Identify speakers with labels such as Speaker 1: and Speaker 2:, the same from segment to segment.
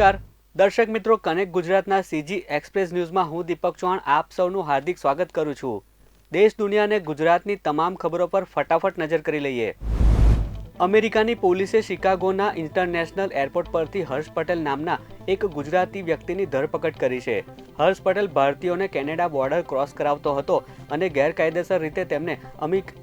Speaker 1: નમસ્કાર. દર્શક મિત્રો, કનેક્ટ ગુજરાતના સીજી એક્સપ્રેસ ન્યૂઝમાં હું દીપક ચૌહાણ આપ સૌનું હાર્દિક સ્વાગત કરું છું. દેશ દુનિયાને ગુજરાતની તમામ ખબરો પર ફટાફટ નજર કરી લઈએ. અમેરિકાની પોલીસે શિકાગોના ઇન્ટરનેશનલ એરપોર્ટ પરથી હર્ષ પટેલ નામના એક ગુજરાતી વ્યક્તિની ધરપકડ કરી છે. હર્ષ પટેલ ભારતીયોને કેનેડા બોર્ડર ક્રોસ કરાવતો હતો અને ગેરકાયદેસર રીતે તેમને અમિક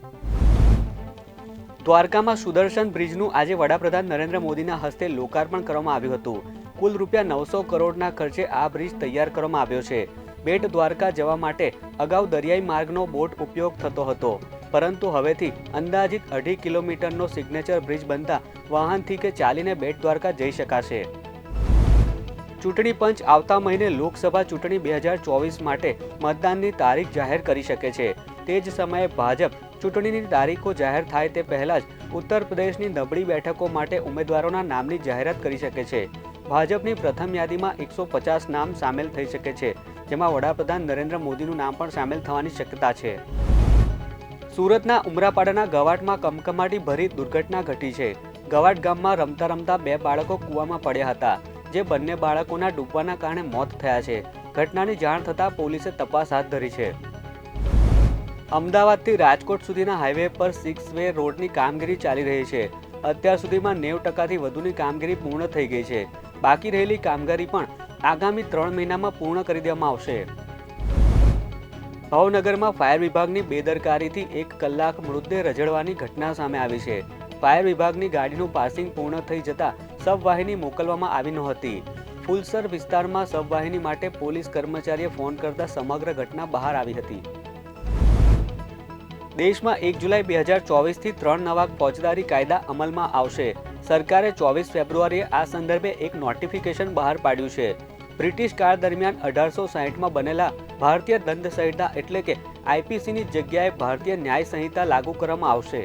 Speaker 1: દ્વારકામાં સુદર્શન બ્રિજનું આજે વડાપ્રધાન નરેન્દ્ર મોદીના હસ્તે લોકાર્પણ કરવામાં આવ્યું હતું. કુલ રૂપિયા નવસો કરોડના ખર્ચે આ બ્રિજ તૈયાર કરવામાં આવ્યો છે. બેટ દ્વારકા જવા માટે અગાઉ દરિયાઈ માર્ગનો બોટ ઉપયોગ થતો હતો. પરંતુ હવેથી અંદાજિત અઢી કિલોમીટરનો સિગ્નેચર બ્રિજ બનતા વાહનથી કે ચાલીને બેટ દ્વારકા જઈ શકાશે. ચૂંટણી પંચ આવતા મહિને લોકસભા ચૂંટણી બે હજાર ચોવીસ માટે મતદાનની તારીખ જાહેર કરી શકે છે. તે જ સમયે ભાજપ ચૂંટણીની તારીખો જાહેર થાય તે પહેલા જ ઉત્તર પ્રદેશની નબળી બેઠકો માટે ઉમેદવારોના નામની જાહેરાત કરી શકે છે. ભાજપની પ્રથમ યાદીમાં એકસો પચાસ નામ સામેલ થઈ શકે છે, જેમાં વડાપ્રધાન નરેન્દ્ર મોદીનું નામ પણ સામેલ થવાની શક્યતા છે. સુરતના ઉમરાપાડાના ગવાટમાં કમકમાટી ભરી દુર્ઘટના ઘટી છે. ગવાટ ગામમાં રમતા રમતા બે બાળકો કૂવામાં પડ્યા હતા, જે બંને બાળકોના ડૂબવાના કારણે મોત થયા છે. ઘટનાની જાણ થતાં પોલીસે તપાસ હાથ ધરી છે. અમદાવાદથી રાજકોટ સુધીના હાઈવે પર સિક્સ વે રોડની કામગીરી ચાલી રહી છે. અત્યાર સુધીમાં નેવ ટકાથી વધુની કામગીરી પૂર્ણ થઈ ગઈ છે. બાકી રહેલી કામગીરી પણ આગામી ત્રણ મહિનામાં પૂર્ણ કરી દેવામાં આવશે. ભાવનગરમાં ફાયર વિભાગની બેદરકારીથી એક કલાક મૃતદેહ રજડવાની ઘટના સામે આવી છે. ફાયર વિભાગની ગાડીનું પાસિંગ પૂર્ણ થઈ જતા સબવાહિની મોકલવામાં આવી નહોતી. ફુલસર વિસ્તારમાં સબવાહિની માટે પોલીસ કર્મચારીએ ફોન કરતા સમગ્ર ઘટના બહાર આવી હતી. દેશમાં એક જુલાઈ બે હજાર ચોવીસથી ત્રણ નવા ફોજદારી કાયદા અમલમાં આવશે. સરકારે ચોવીસ ફેબ્રુઆરીએ આ સંદર્ભે એક નોટિફિકેશન બહાર પાડ્યું છે. બ્રિટિશ કાળ દરમિયાન અઢારસો સાહીઠમાં બનેલા ભારતીય દંડ સંહિતા એટલે કે આઈપીસીની જગ્યાએ ભારતીય ન્યાય સંહિતા લાગુ કરવામાં આવશે.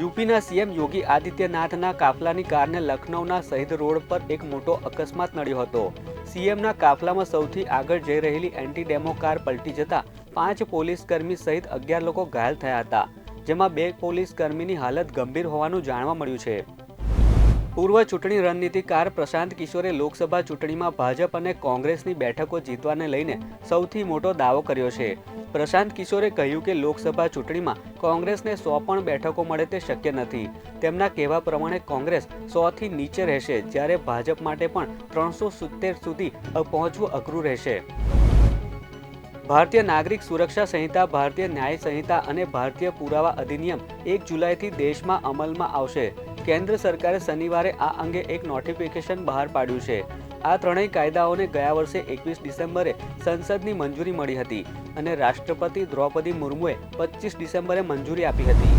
Speaker 1: યુપીના સીએમ યોગી આદિત્યનાથના કાફલાની કારને લખનૌના શહીદ રોડ પર એક મોટો અકસ્માત નડ્યો હતો. સીએમના કાફલામાં સૌથી આગળ જઈ રહેલી એન્ટી ડેમો કાર પલટી જતા પાંચ પોલીસ કર્મી સહિત અગિયાર લોકો ઘાયલ થયા હતા. જેમાં બે પોલીસ કર્મીની હાલત ગંભીર હોવાનું જાણવા મળ્યું છે. પૂર્વ ચૂંટણી રણનીતિકાર પ્રશાંત કિશોરે લોકસભા ચૂંટણીમાં ભાજપ અને કોંગ્રેસની બેઠકો જીતવાને લઈને સૌથી મોટો દાવો કર્યો છે. પ્રશાંત કિશોરે કહ્યું કે લોકસભા ચૂંટણીમાં કોંગ્રેસને સો પણ બેઠકો મળે તે શક્ય નથી. તેમના કહેવા પ્રમાણે કોંગ્રેસ સોથી નીચે રહેશે, જ્યારે ભાજપ માટે પણ ત્રણસો સુધી પહોંચવું અઘરું રહેશે. ભારતીય નાગરિક સુરક્ષા સંહિતા, ભારતીય ન્યાય સંહિતા અને ભારતીય પુરાવા અધિનિયમ એક જુલાઈથી દેશમાં અમલમાં આવશે. કેન્દ્ર સરકારે શનિવારે આ અંગે એક નોટિફિકેશન બહાર પાડ્યું છે. આ ત્રણેય કાયદાઓને ગયા વર્ષે એકવીસ ડિસેમ્બરે સંસદની મંજૂરી મળી હતી અને રાષ્ટ્રપતિ દ્રૌપદી મુર્મુએ પચીસ ડિસેમ્બરે મંજૂરી આપી હતી.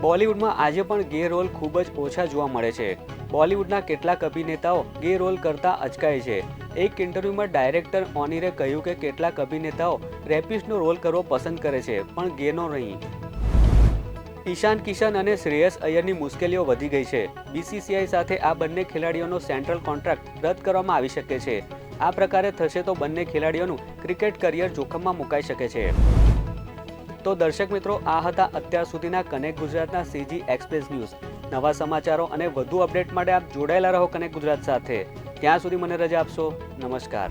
Speaker 1: બોલિવૂડમાં આજે પણ ગે રોલ ખૂબ જ ઓછા જોવા મળે છે. બોલિવૂડના કેટલાક અભિનેતાઓ ગે રોલ કરતા અચકાય છે. એક ઇન્ટરવ્યુમાં ડાયરેક્ટર ઓનીરે કહ્યું કે કેટલાક અભિનેતાઓ રેપિસ્ટનો રોલ કરવો પસંદ કરે છે, પણ ગેનો નહીં. ઈશાન કિશન અને શ્રેયસ અય્યરની મુશ્કેલીઓ વધી ગઈ છે. બીસીસીઆઈ સાથે આ બંને ખેલાડીઓનો સેન્ટ્રલ કોન્ટ્રાક્ટ રદ કરવામાં આવી શકે છે. આ પ્રકારે થશે તો બંને ખેલાડીઓનું ક્રિકેટ કરિયર જોખમમાં મુકાઈ શકે છે. તો દર્શક મિત્રો, આ હતા અત્યાર સુધીના કનેક્ટ ગુજરાતના સીજી એક્સપ્રેસ ન્યૂઝ. નવા સમાચારો અને વધુ અપડેટ માટે આપ જોડાયેલા રહો કનેક્ટ ગુજરાત સાથે. ત્યાં સુધી મને રજા આપશો. નમસ્કાર.